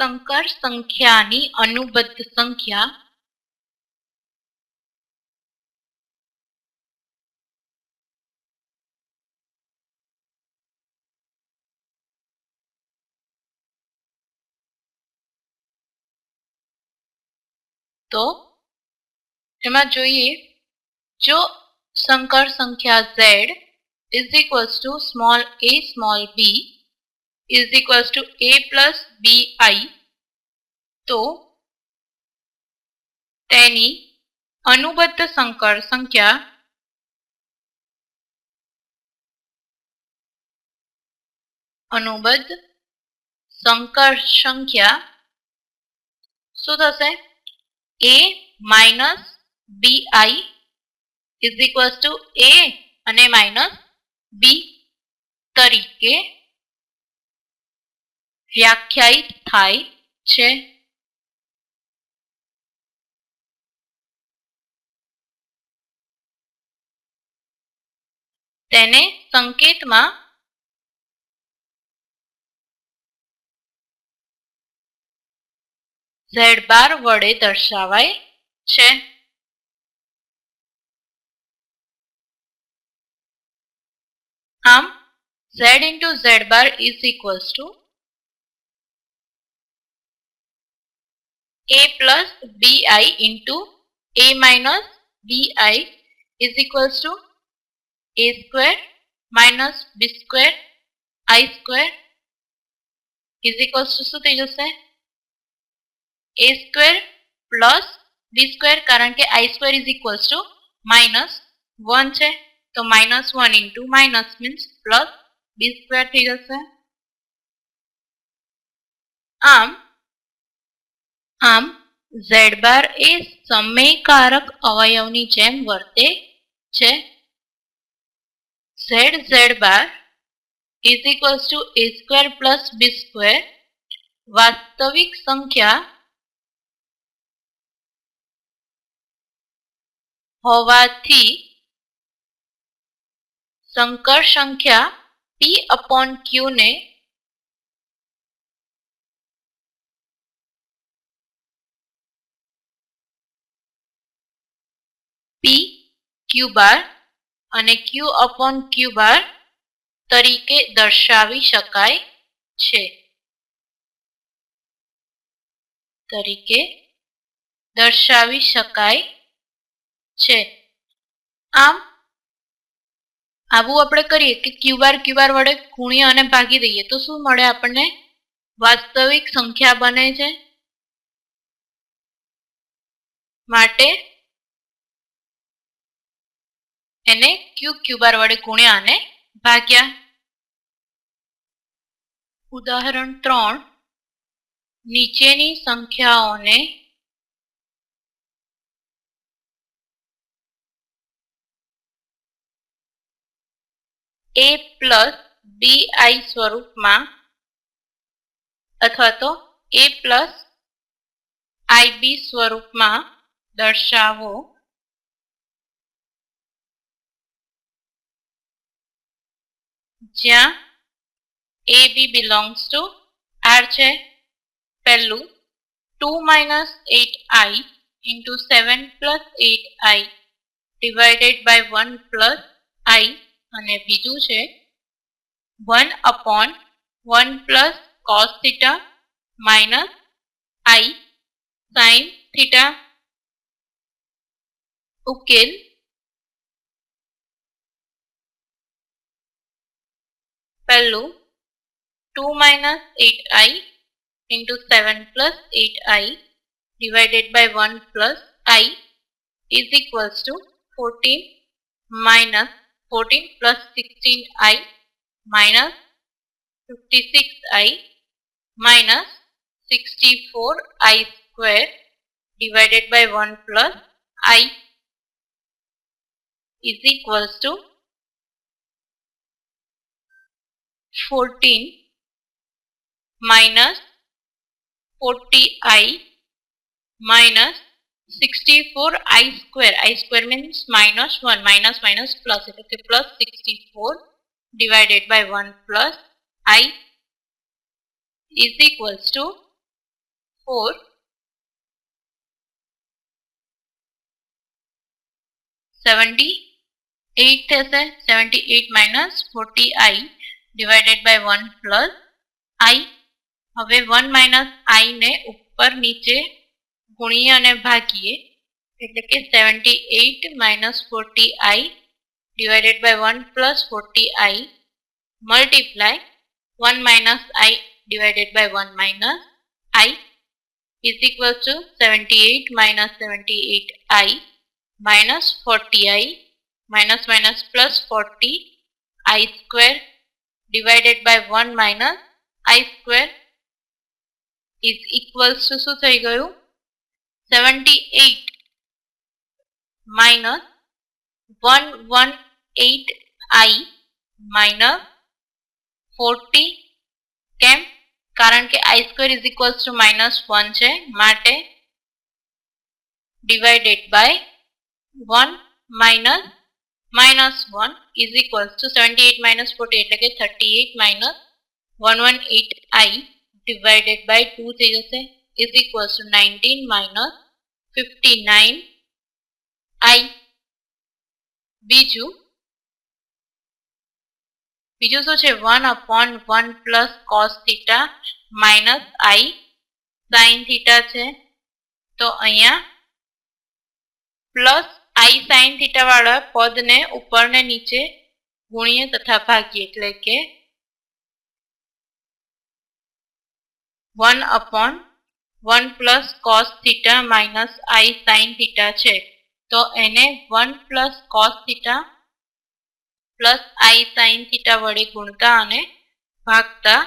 સંકર સંખ્યાની અનુબદ્ધ સંખ્યા તો એમાં જોઈએ જો સંકર સંખ્યા z is equals to small a small b is equal to a plus b i तो अनुबद्ध संकर संख्या अनुबद्ध संकर संख्या शुद्ध a minus b i is equal to a minus b तरीके વ્યાખ્યાયિત થાય છે તેને સંકેતમાં ઝેડ બાર વડે દર્શાવાય છે આમ z into z bar is equals to a plus b i into a minus b i is equals to a square minus b square i square is equals to શું થઈ જશે a square plus b square કારણ કે i square is equals to minus one છે તો minus one into minus means plus b square થઈ જશે um આમ ઝેડ બાર એ સમયકારક અવયવની જેમ વર્તે છે z z bar is equals to a square plus b square વાસ્તવિક સંખ્યા હોવાથી સંકર સંખ્યા પી અપોન ક્યુ ને પી ક્યુ બાર અને ક્યુ અપોન ક્યુ બાર તરીકે દર્શાવી શકાય છે તરીકે દર્શાવી શકાય છે આમ આવું આપણે કરીએ કે ક્યુ બાર ક્યુ બાર વડે ગુણીએ અને ભાગી દઈએ તો શું મળે આપણને વાસ્તવિક સંખ્યા બને છે માટે એને ક્યુ ક્યુબાર વડે ગુણ્યા અને ભાગ્યા ઉદાહરણ ત્રણ નીચેની સંખ્યાઓને એ પ્લસ ડીઆઈ સ્વરૂપમાં અથવા તો એ પ્લસ આઈબી સ્વરૂપમાં દર્શાવો જ્યાં a b belongs to R છે પહેલું two minus eight i into seven plus eight i divided by one plus i અને બીજું છે one upon one plus cos theta minus i sine theta ઉકેલ Pellu 2 minus 8i into 7 plus 8i divided by 1 plus i is equals to 14 minus 14 plus 16i minus 56i minus 64i square divided by 1 plus i is equals to 14 minus 40i minus 64i square. i square means minus 1 minus minus plus. Okay, plus 64 divided by 1 plus i is equals to 4 78 is 78 minus 40i divided by one plus i હવે one minus આઈને ઉપર નીચે ગુણીએ અને ભાગીએ એટલે કે seventy eight minus forty i divided by one plus forty i multiply one minus i divided by one minus i is equal to 78 minus 78i minus 40i minus minus plus 40i square divided by 1 minus i square is equals to શું થઈ ગયું 78 minus 118i minus 40 કેમ કારણ કે i square is equals to minus 1 છે માટે divided by 1 minus -1 = 78 - 48 એટલે કે 38 - 118i / 2 θ = 19 - 59 i બીજું બીજું તો છે 1 / 1 + cos θ - i sin θ છે તો અહીંયા + આઈ સાઈન વાળા પદને ઉપર ને નીચે ગુણીએ તથા ભાગીએ એટલે કે one upon one plus cos theta minus i sine theta છે તો એને one plus cos theta plus i sine theta વડે ગુણતા અને ભાગતા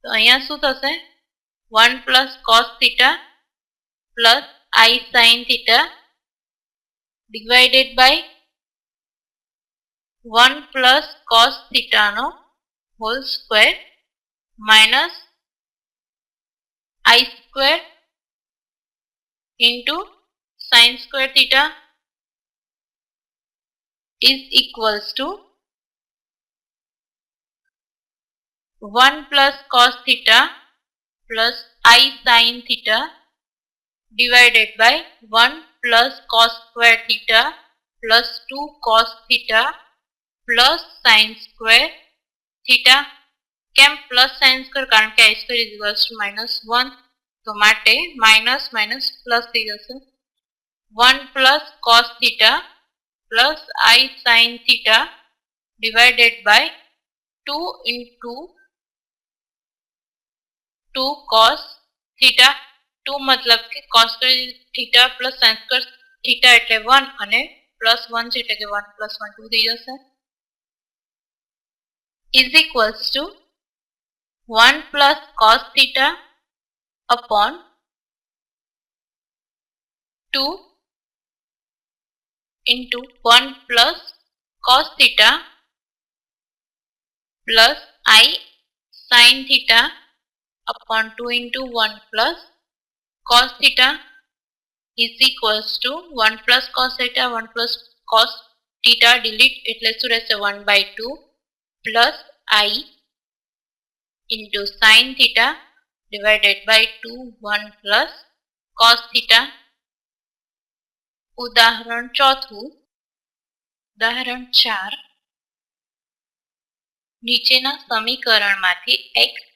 તો અહીંયા શું થશે 1 plus cos theta plus i sin theta divided by 1 plus cos theta no whole square minus i square into sine square theta is equals to 1 plus cos theta plus i sine theta divided by 1 plus cos square theta plus 2 cos theta plus sine square theta કેમ plus sine square કારણ કે i square is equals to minus one તો માટે minus minus plus થઈ જશે one plus cos theta plus i sine theta divided by two into two cos theta two मतलब कि cos theta plus sine square theta એટલે 1 અને plus 1 છે એટલે કે प्लस 1 2 થઈ જશે is equals to 1 plus cos theta upon 2 into 1 plus cos theta plus i sine theta upon 2 into 1 plus cos theta is equals to 1 plus cos theta 1 plus cos theta delete એટલે સુરેશે 1 by 2 plus i into sin theta divided by 2 1 plus cos theta ઉદાહરણ ચોથું ઉદાહરણ ચાર નીચેના સમીકરણમાંથી x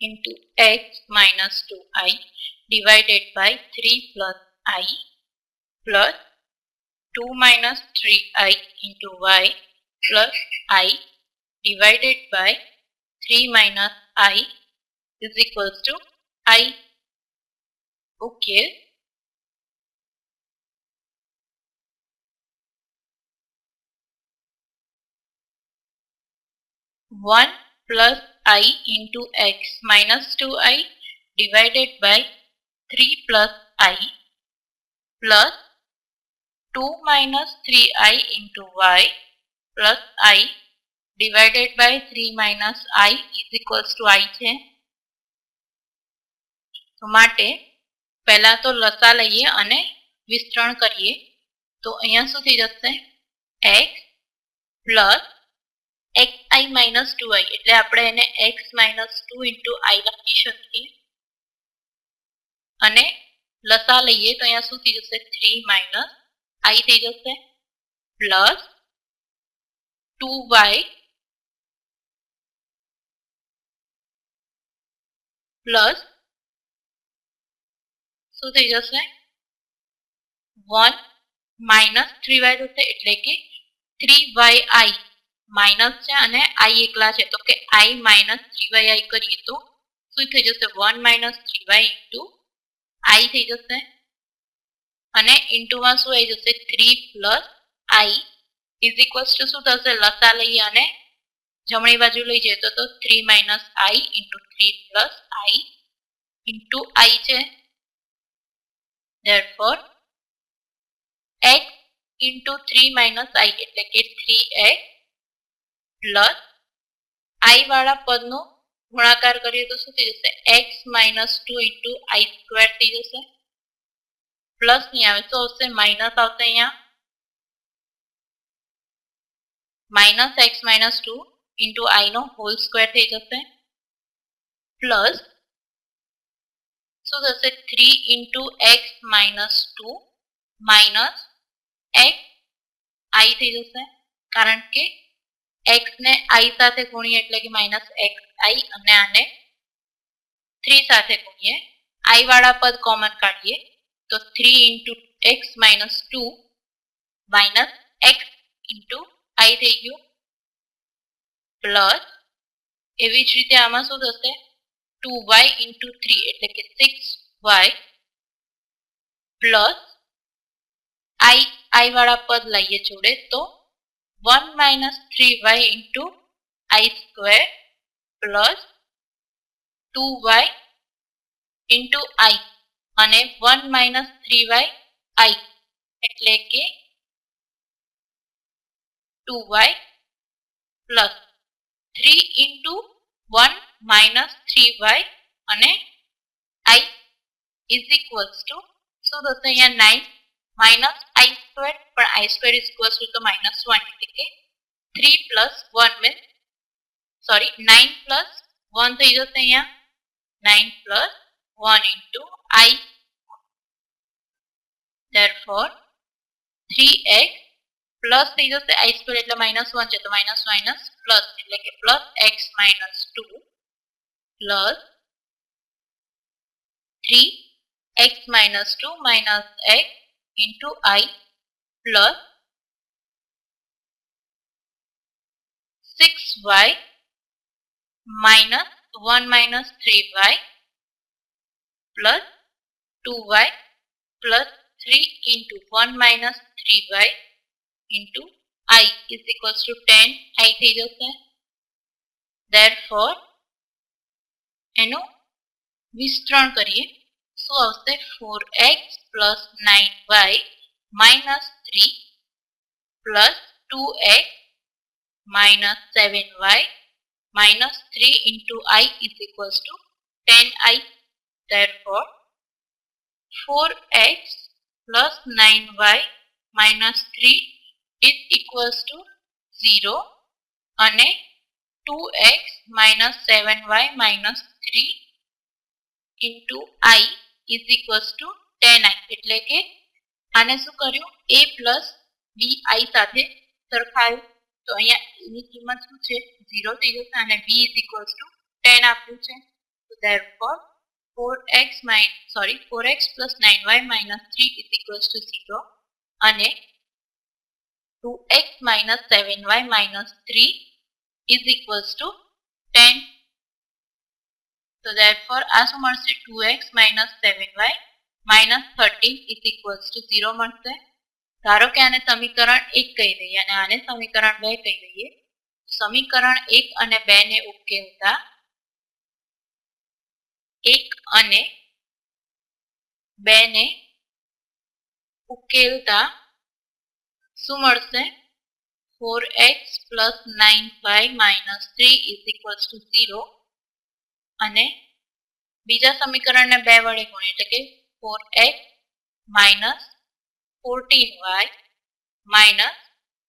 into x minus 2i divided by 3 plus i plus 2 minus 3i into y plus i divided by 3 minus i is equals to i. Okay. One plus i into x minus 2i divided by 3 plus i plus 2 minus 3i into y plus i divided by 3 minus i is equals to i છે તો માટે પહેલા તો લસા લઈએ અને વિસ્તરણ કરીએ તો અહીંયા શું થઈ જશે x plus x i minus two i એટલે આપણે એને x minus two into i લખી શકીએ અને લસા લઈએ તો અહીંયા શું થઈ જશે થ્રી માઇનસ આઈ થઈ જશે પ્લસ ટુ વાય પ્લસ શું થઈ જશે વન માઇનસ થ્રી વાય થશે એટલે કે થ્રી વાય આઈ માઇનસ છે અને આઈ એકલા છે તો કે આઈ માઇનસ જીવાય આઈ કરીએ તો શું થઈ જશે વન માઇનસ જીવાય ઇન્ટુ આઈ થઈ જશે અને ઇન્ટુમાં શું આવી જશે three plus i is equals to શું થશે લસા લઈએ અને જમણી બાજુ લઈ જઈએ તો three minus i into three plus i into i છે therefore x into three minus i એટલે કે થ્રી 3x પ્લસ આઈ વાળા પદનો ગુણાકાર કરીએ તો શું થઈ જશે x minus two into i square થઈ જશે પ્લસ નહીં આવે શું આવશે માઇનસ આવશે અહીંયા minus x minus two into આઈનો હોલ સ્ક્વેર થઈ જશે પ્લસ શું થશે three into x minus two minus x i થઈ જશે કારણ કે x ने i ताते गुणिले એટલે કે -1 i અને આને 3 સાથે ગુણ્યે i વાળા પદ કોમન કાઢીએ તો 3 * x - 2 / x * i तो i + એવી જ રીતે આવા શું થશે 2y * 3 એટલે કે 6y + i i વાળા પદ લઈ એ છોડે તો 1 minus 3y into i square plus 2y into i अने 1 minus 3y i એટલે કે 2y plus 3 into 1 minus 3y અને i is equals to શું થશે અહીંયા 9 माइनस आई स्क्वायर पर आई स्क्वायर इक्वल टू तो माइनस वन ठीक है थ्री प्लस वन में सॉरी नाइन प्लस वन तो इधर से यहाँ nine plus one into i there four plus इधर से i square eight minus one है तो माइनस माइनस प्लस एट के plus x minus two plus three x minus two minus x into i plus 6y minus 1 minus 3y plus 2y plus 3 into 1 minus 3y into i is equals to 10 i થઈ જશે therefore એનો વિસ્તરણ કરીએ so I'll say 4x plus 9y minus 3 plus 2x minus 7y minus 3 into i is equals to 10i. Therefore, 4x plus 9y minus 3 is equals to 0 and 2x minus 7y minus 3 into i is equals to ten i એટલે કે આને શું કર્યું એ plus બી આઈ સાથે સરખાયું તો અહીંયા એની કિંમત શું છે ઝીરો થઈ જશે અને b is equals to ten આપ્યું છે તો there four four x minus sorry four x plus nine y minus three is equals to zero અને two x minus seven y minus three is equals to ten So therefore, આ શું મળશે 2x 7y 13 is equals to 0 મળશે ધારો કે આને સમીકરણ 1 કહી દઈએ અને આને સમીકરણ 2 કહી દઈએ સમીકરણ 1 અને 2 ને ઉકેલતા 1 અને 2 ને ઉકેલતા શું મળશે 4x 9y 3 is equals to 0 અને બીજા સમીકરણને બે વડે ગુણીએ એટલે કે four x minus fourteen y minus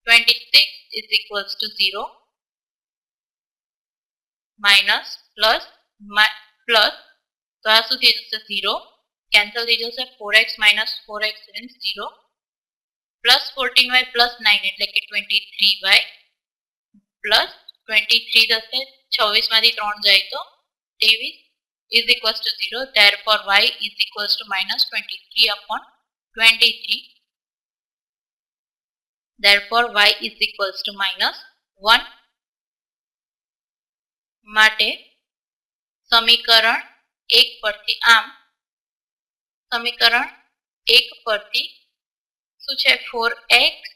twenty six is equals to zero minus plus plus તો આ શું થઈ જશે ઝીરો કેન્સલ થઈ જશે four x minus four x means zero plus fourteen y plus nine એટલે કે twenty three y plus twenty three થશે છવ્વીસમાંથી ત્રણ જાય તો Davis is is equals to 0. Therefore, y is equals to minus 23 upon 23. Therefore, y is equals to minus 1. માટે સમીકરણ એક પરથી आम समीकरण एक પરથી શું છે ફોર એક્સ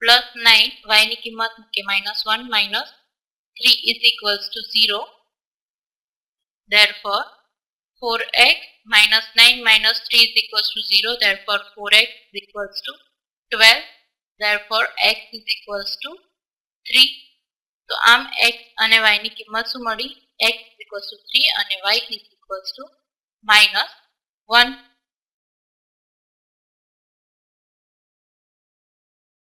પ્લસ નાઇન વાયની કિંમત મૂકીએ minus one minus 3 is equals to 0. Therefore, 4x minus 9 minus 3 is equals to 0. Therefore, 4x is equals to 12. Therefore, x is equals to 3. So, I'm x and y ni કિંમત શું x is equals to 3 and y is equals to minus 1